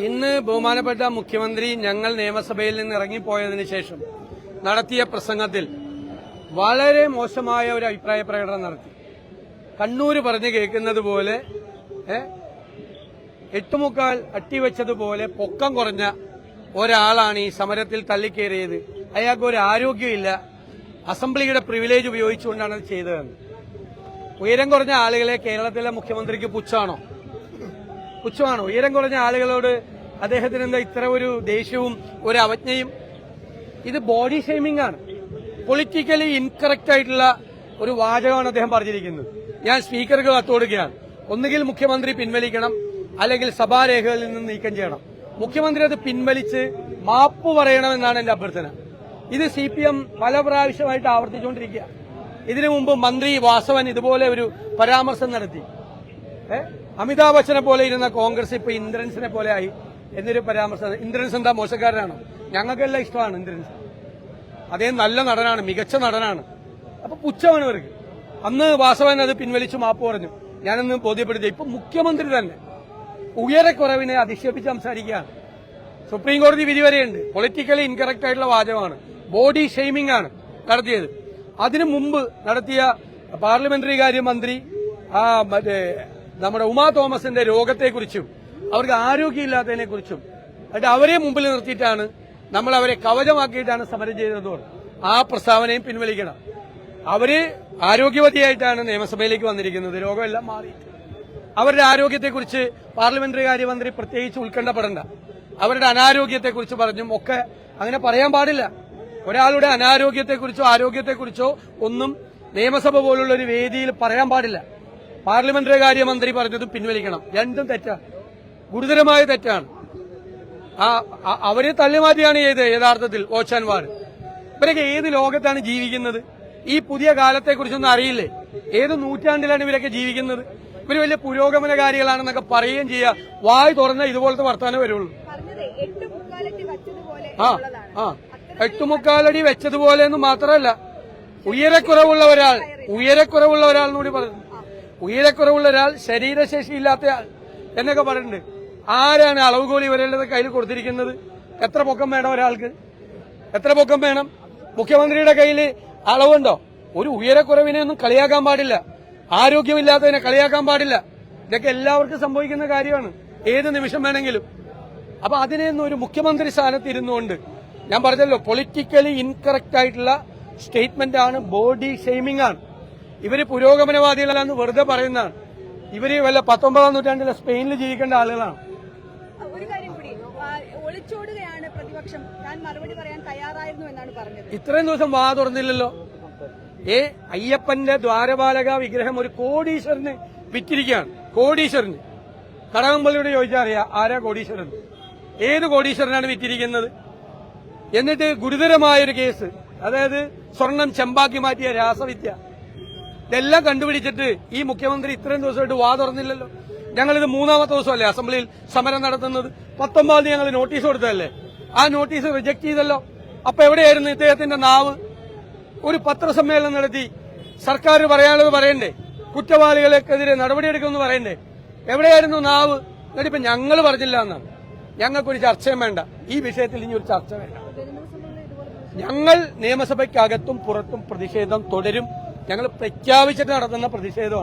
ഇന്ന് ബഹുമാനപ്പെട്ട മുഖ്യമന്ത്രി ഞങ്ങൾ നിയമസഭയിൽ നിന്ന് ഇറങ്ങിപ്പോയതിനു ശേഷം നടത്തിയ പ്രസംഗത്തിൽ വളരെ മോശമായ ഒരു അഭിപ്രായ പ്രകടനം നടത്തി. കണ്ണൂര് പറഞ്ഞു കേൾക്കുന്നത് പോലെ എട്ടുമുക്കാൽ അട്ടിവെച്ചതുപോലെ പൊക്കം കുറഞ്ഞ ഒരാളാണ് ഈ സമരത്തിൽ തള്ളിക്കേറിയത്. അയാൾക്ക് ഒരു ആരോഗ്യമില്ല. അസംബ്ലിയുടെ പ്രിവിലേജ് ഉപയോഗിച്ചുകൊണ്ടാണ് അത് ചെയ്തതെന്ന്. ഉയരം കുറഞ്ഞ ആളുകളെ കേരളത്തിലെ മുഖ്യമന്ത്രിക്ക് പുച്ഛമാണോ പുച്ഛമാണോ. ഉയരം കുറഞ്ഞ ആളുകളോട് അദ്ദേഹത്തിന് എന്താ ഇത്ര ഒരു ദേഷ്യവും ഒരു അവജ്ഞയും? ഇത് ബോഡി ഷെയ്മിംഗ് ആണ്. പൊളിറ്റിക്കലി ഇൻകറക്റ്റ് ആയിട്ടുള്ള ഒരു വാചകമാണ് അദ്ദേഹം പറഞ്ഞിരിക്കുന്നത്. ഞാൻ സ്പീക്കർക്ക് കത്തോടുകയാണ് ഒന്നുകിൽ മുഖ്യമന്ത്രി പിൻവലിക്കണം അല്ലെങ്കിൽ സഭാരേഖകളിൽ നിന്ന് നീക്കം ചെയ്യണം. മുഖ്യമന്ത്രി അത് പിൻവലിച്ച് മാപ്പ് പറയണമെന്നാണ് എന്റെ അഭ്യർത്ഥന. ഇത് സി പി എം പല പ്രാവശ്യമായിട്ട് ആവർത്തിച്ചുകൊണ്ടിരിക്കുക ഇതിനു മുമ്പ് മന്ത്രി വാസവൻ ഇതുപോലെ ഒരു പരാമർശം നടത്തി? അമിതാഭ് ബച്ചനെ പോലെ ഇരുന്ന കോൺഗ്രസ് ഇപ്പൊ ഇന്ദ്രൻസിനെ പോലെ ആയി എന്നൊരു പരാമർശം ഇന്ദ്രൻസ് എന്താ മോശക്കാരനാണോ? ഞങ്ങൾക്കെല്ലാം ഇഷ്ടമാണ് ഇന്ദ്രൻസ്. അദ്ദേഹം നല്ല നടനാണ് മികച്ച നടനാണ്. അപ്പൊ പുച്ഛമാണ് ഇവർക്ക്. അന്ന് വാസവൻ അത് പിൻവലിച്ചു മാപ്പ് പറഞ്ഞു. ഞാനൊന്ന് ബോധ്യപ്പെടുത്തി ഇപ്പൊ മുഖ്യമന്ത്രി തന്നെ ഉയരക്കുറവിനെ അധിക്ഷേപിച്ച് സംസാരിക്കുകയാണ്. സുപ്രീം കോടതി വിധി വരെയുണ്ട്. പൊളിറ്റിക്കലി ഇൻകറക്റ്റ് ആയിട്ടുള്ള വാചകമാണ്. ബോഡി ഷെയ്മിംഗ് ആണ് നടത്തിയത്. അതിനു മുമ്പ് നടത്തിയ പാർലമെന്ററി കാര്യമന്ത്രി ആ മറ്റേ നമ്മുടെ ഉമാ തോമസിന്റെ രോഗത്തെക്കുറിച്ചും അവർക്ക് ആരോഗ്യമില്ലാത്തതിനെ കുറിച്ചും. എന്നിട്ട് അവരെ മുമ്പിൽ നിർത്തിയിട്ടാണ് നമ്മൾ അവരെ കവചമാക്കിയിട്ടാണ് സമരം ചെയ്തത് ആ പ്രസ്താവനയും പിൻവലിക്കണം. അവർ ആരോഗ്യവതിയായിട്ടാണ് നിയമസഭയിലേക്ക് വന്നിരിക്കുന്നത്. രോഗമെല്ലാം മാറി അവരുടെ ആരോഗ്യത്തെക്കുറിച്ച് പാർലമെന്ററി കാര്യമന്ത്രി പ്രത്യേകിച്ച് ഉത്കണ്ഠപ്പെടേണ്ട. അവരുടെ അനാരോഗ്യത്തെക്കുറിച്ച് പറഞ്ഞും ഒക്കെ അങ്ങനെ പറയാൻ പാടില്ല. ഒരാളുടെ അനാരോഗ്യത്തെക്കുറിച്ചോ ആരോഗ്യത്തെക്കുറിച്ചോ ഒന്നും നിയമസഭ പോലുള്ള ഒരു വേദിയിൽ പറയാൻ പാടില്ല. പാർലമെന്ററി കാര്യമന്ത്രി പറഞ്ഞത് പിൻവലിക്കണം. രണ്ടും തെറ്റാണ് ഗുരുതരമായ തെറ്റാണ്. ആ അവരെ തള്ളിമാറ്റിയാണ് ചെയ്തത് യഥാർത്ഥത്തിൽ ഓച്ചാൻമാർ ഇവരൊക്കെ ഏത് ലോകത്താണ് ജീവിക്കുന്നത്? ഈ പുതിയ കാലത്തെക്കുറിച്ചൊന്നും അറിയില്ലേ? ഏത് നൂറ്റാണ്ടിലാണ് ഇവരൊക്കെ ജീവിക്കുന്നത്? ഇവർ വലിയ പുരോഗമനകാരികളാണെന്നൊക്കെ പറയുകയും ചെയ്യുക വായ് തുറന്ന ഇതുപോലത്തെ വർത്തമാനം വരുള്ളൂ. ആ ആ. എട്ടുമുക്കാലടി വെച്ചതുപോലെ എന്ന് മാത്രമല്ല ഉയരക്കുറവുള്ള ഒരാൾ ഉയരക്കുറവുള്ള ഒരാൾ എന്ന് കൂടി പറഞ്ഞു. ഉയരക്കുറവുള്ള ഒരാൾ ശരീരശേഷി ഇല്ലാത്ത ആൾ എന്നൊക്കെ പറയുന്നുണ്ട്. ആരാണ് അളവുകോലി വരേണ്ടത് കയ്യിൽ കൊടുത്തിരിക്കുന്നത്? എത്ര പൊക്കം വേണം ഒരാൾക്ക്? എത്ര പൊക്കം വേണം? മുഖ്യമന്ത്രിയുടെ കയ്യിൽ അളവുണ്ടോ? ഒരു ഉയരക്കുറവിനെ ഒന്നും കളിയാക്കാൻ പാടില്ല. ആരോഗ്യമില്ലാത്തതിനെ കളിയാക്കാൻ പാടില്ല. ഇതൊക്കെ എല്ലാവർക്കും സംഭവിക്കുന്ന കാര്യമാണ്. ഏത് നിമിഷം വേണമെങ്കിലും. അപ്പൊ അതിനെയൊന്നും ഒരു മുഖ്യമന്ത്രി സ്ഥാനത്ത് ഇരുന്നുകൊണ്ട് ഞാൻ പറഞ്ഞല്ലോ പൊളിറ്റിക്കലി ഇൻകറക്റ്റ് ആയിട്ടുള്ള സ്റ്റേറ്റ്മെന്റ് ആണ് ബോഡി ഷെയ്മിംഗ് ആണ്. ഇവർ പുരോഗമനവാദികളാണെന്ന് വെറുതെ പറയുന്നതാണ്. ഇവർ വല്ല പത്തൊമ്പതാം നൂറ്റാണ്ടിലെ സ്പെയിനിൽ ജീവിക്കേണ്ട ആളുകളാണ്. ഒളിച്ചോടുകയാണ് പ്രതിപക്ഷം. മറുപടി പറയാൻ തയ്യാറായിരുന്നു എന്നാണ് പറഞ്ഞത്. ഇത്രയും ദിവസം വാ തുറന്നില്ലല്ലോ. ഏ അയ്യപ്പന്റെ ദ്വാരപാലക വിഗ്രഹം ഒരു കോടീശ്വരന് വിറ്റിരിക്കുകയാണ്. കോടീശ്വരന്. കടകംപള്ളിയോട് ചോദിച്ചാൽ അറിയാം ആരാ കോടീശ്വരൻ? ഏത് കോടീശ്വരനാണ് വിറ്റിരിക്കുന്നത്? എന്നിട്ട് ഗുരുതരമായൊരു കേസ്. അതായത് സ്വർണം ചെമ്പാക്കി മാറ്റിയ രാസവിദ്യ. ഇതെല്ലാം കണ്ടുപിടിച്ചിട്ട് ഈ മുഖ്യമന്ത്രി ഇത്രയും ദിവസമായിട്ട് വാ തുറന്നില്ലല്ലോ. ഞങ്ങളിത് മൂന്നാമത്തെ ദിവസമല്ലേ അസംബ്ലിയിൽ സമരം നടത്തുന്നത്. പത്തൊമ്പതാം ഞങ്ങൾ നോട്ടീസ് കൊടുത്തതല്ലേ? ആ നോട്ടീസ് റിജക്ട് ചെയ്തല്ലോ. അപ്പൊ എവിടെയായിരുന്നു ഇദ്ദേഹത്തിന്റെ നാവ്? ഒരു പത്രസമ്മേളനം നടത്തി. സർക്കാർ പറയാനുള്ളത് പറയണ്ടേ? കുറ്റവാളികൾക്കെതിരെ നടപടിയെടുക്കുമെന്ന് പറയണ്ടേ? എവിടെയായിരുന്നു നാവ്? എന്നിട്ട് ഇപ്പൊ ഞങ്ങൾ പറഞ്ഞില്ല എന്നാണ് ഞങ്ങൾക്കൊരു ചർച്ചയും വേണ്ട. ഈ വിഷയത്തിൽ ഇനി ഒരു ചർച്ച വേണ്ട. ഞങ്ങൾ നിയമസഭയ്ക്കകത്തും പുറത്തും പ്രതിഷേധം തുടരും. ഞങ്ങൾ പ്രഖ്യാപിച്ചിട്ട് നടത്തുന്ന പ്രതിഷേധമാണ്.